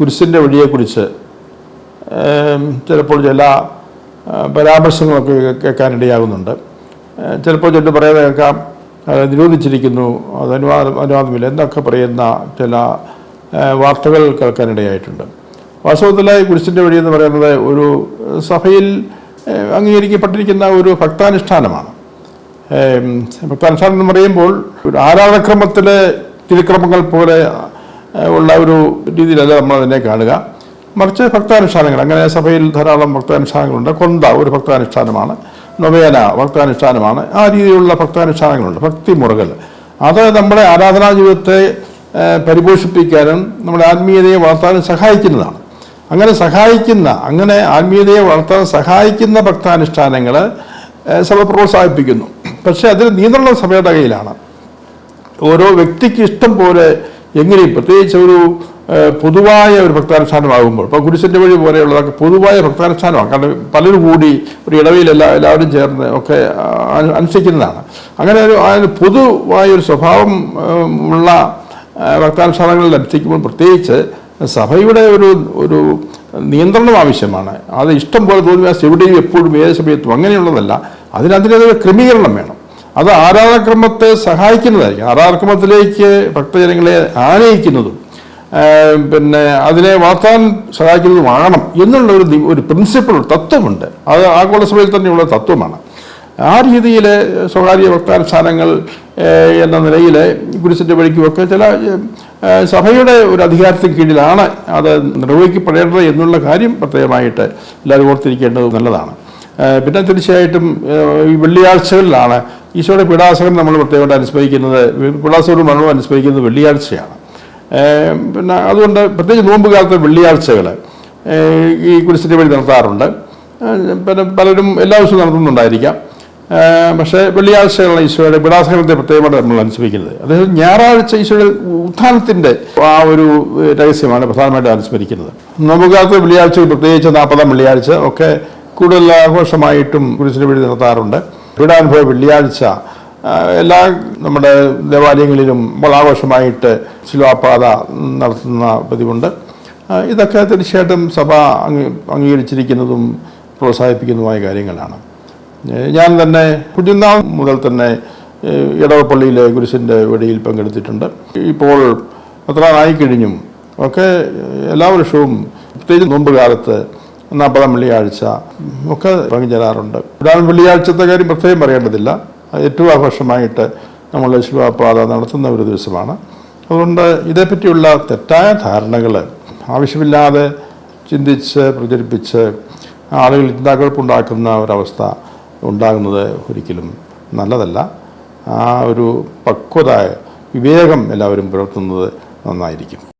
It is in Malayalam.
കുരിശിന്റെ വഴിയെക്കുറിച്ച് ചിലപ്പോൾ ചില പരാമർശങ്ങളൊക്കെ കേൾക്കാനിടയാകുന്നുണ്ട്. ചിലപ്പോൾ ചിലർ പറയാതെ കേൾക്കാം. നിരോധിച്ചിരിക്കുന്നു. അത് അനുവാദം അനുവാദമില്ല. എന്നൊക്കെ പറയുന്ന ചില വാർത്തകൾ കേൾക്കാനിടയായിട്ടുണ്ട്. വാസ്തവത്തിൽ കുരിശിന്റെ വഴി എന്ന് പറയുന്നത് ഒരു സഭയിൽ അംഗീകരിക്കപ്പെട്ടിരിക്കുന്ന ഒരു ഭക്താനുഷ്ഠാനമാണ്. ഭക്താനുഷ്ഠാനം എന്ന് പറയുമ്പോൾ ഒരു ആരാധനക്രമത്തിലെ തിരുക്രമങ്ങൾ പോലെ ഉള്ള ഒരു രീതിയിലല്ല നമ്മൾ അതിനെ കാണുക. മറിച്ച് ഭക്താനുഷ്ഠാനങ്ങൾ. അങ്ങനെ സഭയിൽ ധാരാളം ഭക്താനുഷ്ഠാനങ്ങളുണ്ട്. കൊന്ത ഒരു ഭക്താനുഷ്ഠാനമാണ്. നൊവേന ഭക്താനുഷ്ഠാനമാണ്. ആ രീതിയിലുള്ള ഭക്താനുഷ്ഠാനങ്ങളുണ്ട്. ഭക്തി മുറകൾ അത് നമ്മുടെ ആരാധനാ ജീവിതത്തെ പരിപോഷിപ്പിക്കാനും നമ്മുടെ ആത്മീയതയെ വളർത്താനും സഹായിക്കുന്നതാണ്. അങ്ങനെ സഹായിക്കുന്ന അങ്ങനെ ആത്മീയതയെ വളർത്താൻ സഹായിക്കുന്ന ഭക്താനുഷ്ഠാനങ്ങൾ സഭ പ്രോത്സാഹിപ്പിക്കുന്നു. പക്ഷേ അതിന് നിയന്ത്രണം സഭയുടെ കയ്യിലാണ്. ഓരോ വ്യക്തിക്ക് ഇഷ്ടം പോലെ എങ്ങനെയും പ്രത്യേകിച്ച് ഒരു പൊതുവായ ഒരു ഭക്താനുഷ്ഠാനമാകുമ്പോൾ ഇപ്പോൾ കുരിശിന്റെ വഴി പോലെയുള്ളതൊക്കെ പൊതുവായ ഭക്താനുഷ്ഠാനമാണ്. കാരണം പലരും കൂടി ഒരു ഇടവയിൽ എല്ലാ എല്ലാവരും ചേർന്ന് ഒക്കെ അനുഷ്ഠിക്കുന്നതാണ്. അങ്ങനെ ഒരു അതിന് പൊതുവായ ഒരു സ്വഭാവം ഉള്ള ഭക്താനുഷ്ഠാനങ്ങളിൽ അനുഷ്ഠിക്കുമ്പോൾ പ്രത്യേകിച്ച് സഭയുടെ ഒരു ഒരു നിയന്ത്രണം ആവശ്യമാണ്. അത് ഇഷ്ടം പോലെ തോന്നിയാൽ എവിടെയും എപ്പോഴും ഏത് സമയത്തും അങ്ങനെയുള്ളതല്ല. അതിനതിന്റെ ക്രമീകരണം വേണം. അത് ആരാധനക്രമത്തെ സഹായിക്കുന്നതായിരിക്കും. ആരാധനക്രമത്തിലേക്ക് ഭക്തജനങ്ങളെ ആനയിക്കുന്നതും പിന്നെ അതിനെ വളർത്താൻ സഹായിക്കുന്നതുമാകണം എന്നുള്ള ഒരു ഒരു പ്രിൻസിപ്പിൾ തത്വമുണ്ട്. അത് ആഗോളസഭയിൽ തന്നെയുള്ള തത്വമാണ്. ആ രീതിയിൽ സ്വകാര്യ ഭക്താനുഷ്ഠാനങ്ങൾ ഏഹ്, എന്ന നിലയിൽ കുരിശിന്റെ വഴിക്കുമൊക്കെ ചില സഭയുടെ ഒരു അധികാരത്തിന് കീഴിലാണ് അത് നിർവഹിക്കപ്പെടേണ്ടത് എന്നുള്ള കാര്യം പ്രത്യേകമായിട്ട് എല്ലാവരും ഓർത്തിരിക്കേണ്ടത് നല്ലതാണ്. പിന്നെ തീർച്ചയായിട്ടും ഈ വെള്ളിയാഴ്ചകളിലാണ് ഈശോയുടെ പീഡാസകൻ നമ്മൾ പ്രത്യേകമായിട്ട് അനുസ്മരിക്കുന്നത് പീഡാസകരും മരണവും അനുസ്മരിക്കുന്നത് വെള്ളിയാഴ്ചയാണ്. പിന്നെ അതുകൊണ്ട് പ്രത്യേകിച്ച് നോമ്പ് കാലത്ത് വെള്ളിയാഴ്ചകൾ ഈ കുരിശിന്റെ വഴി നടത്താറുണ്ട്. പിന്നെ പലരും എല്ലാ ദിവസവും നടത്തുന്നുണ്ടായിരിക്കാം. പക്ഷേ വെള്ളിയാഴ്ചകളാണ് ഈശോയുടെ വിടാസകരണത്തെ പ്രത്യേകമായിട്ട് നമ്മൾ അനുസ്മരിക്കുന്നത്. അതായത് ഞായറാഴ്ച ഈശോയുടെ ഉത്ഥാനത്തിന്റെ ആ ഒരു രഹസ്യമാണ് പ്രധാനമായിട്ട് അനുസ്മരിക്കുന്നത്. നമുക്കകത്ത് വെള്ളിയാഴ്ച പ്രത്യേകിച്ച് നാൽപ്പതാം വെള്ളിയാഴ്ച ഒക്കെ കൂടുതൽ ആഘോഷമായിട്ടും കുരിശിന് വഴി നടത്താറുണ്ട്. പീഡാനുഭവ വെള്ളിയാഴ്ച എല്ലാ നമ്മുടെ ദേവാലയങ്ങളിലും വളാഘോഷമായിട്ട് ശിലോപാത നടത്തുന്ന പതിവുണ്ട്. ഇതൊക്കെ തീർച്ചയായിട്ടും സഭ അംഗീ അംഗീകരിച്ചിരിക്കുന്നതും പ്രോത്സാഹിപ്പിക്കുന്നതുമായ കാര്യങ്ങളാണ്. ഞാൻ തന്നെ കുഞ്ഞുനാൾ മുതൽ തന്നെ ഇടവപ്പള്ളിയിലെ ഗുരുസിന്റെ വെടിയിൽ പങ്കെടുത്തിട്ടുണ്ട്. ഇപ്പോൾ അത്ര ആയിക്കഴിഞ്ഞും ഒക്കെ എല്ലാ വർഷവും പ്രത്യേകിച്ച് നോമ്പ് കാലത്ത് നാൽപ്പതാം വെള്ളിയാഴ്ച ഒക്കെ പങ്കുചേരാറുണ്ട് ഇതാണ് വെള്ളിയാഴ്ചത്തെ കാര്യം പ്രത്യേകം പറയേണ്ടതില്ല. ഏറ്റവും ആഘോഷമായിട്ട് നമ്മൾ ശിവപാത നടത്തുന്ന ഒരു ദിവസമാണ്. അതുകൊണ്ട് ഇതേപ്പറ്റിയുള്ള തെറ്റായ ധാരണകൾ ആവശ്യമില്ലാതെ ചിന്തിച്ച് പ്രചരിപ്പിച്ച് ആളുകൾ ചിന്താക്കുഴപ്പുണ്ടാക്കുന്ന ഒരവസ്ഥ ഉണ്ടാകുന്നത് ഒരിക്കലും നല്ലതല്ല. ആ ഒരു പക്വത വിവേകം എല്ലാവരും പുലർത്തുന്നത് നന്നായിരിക്കും.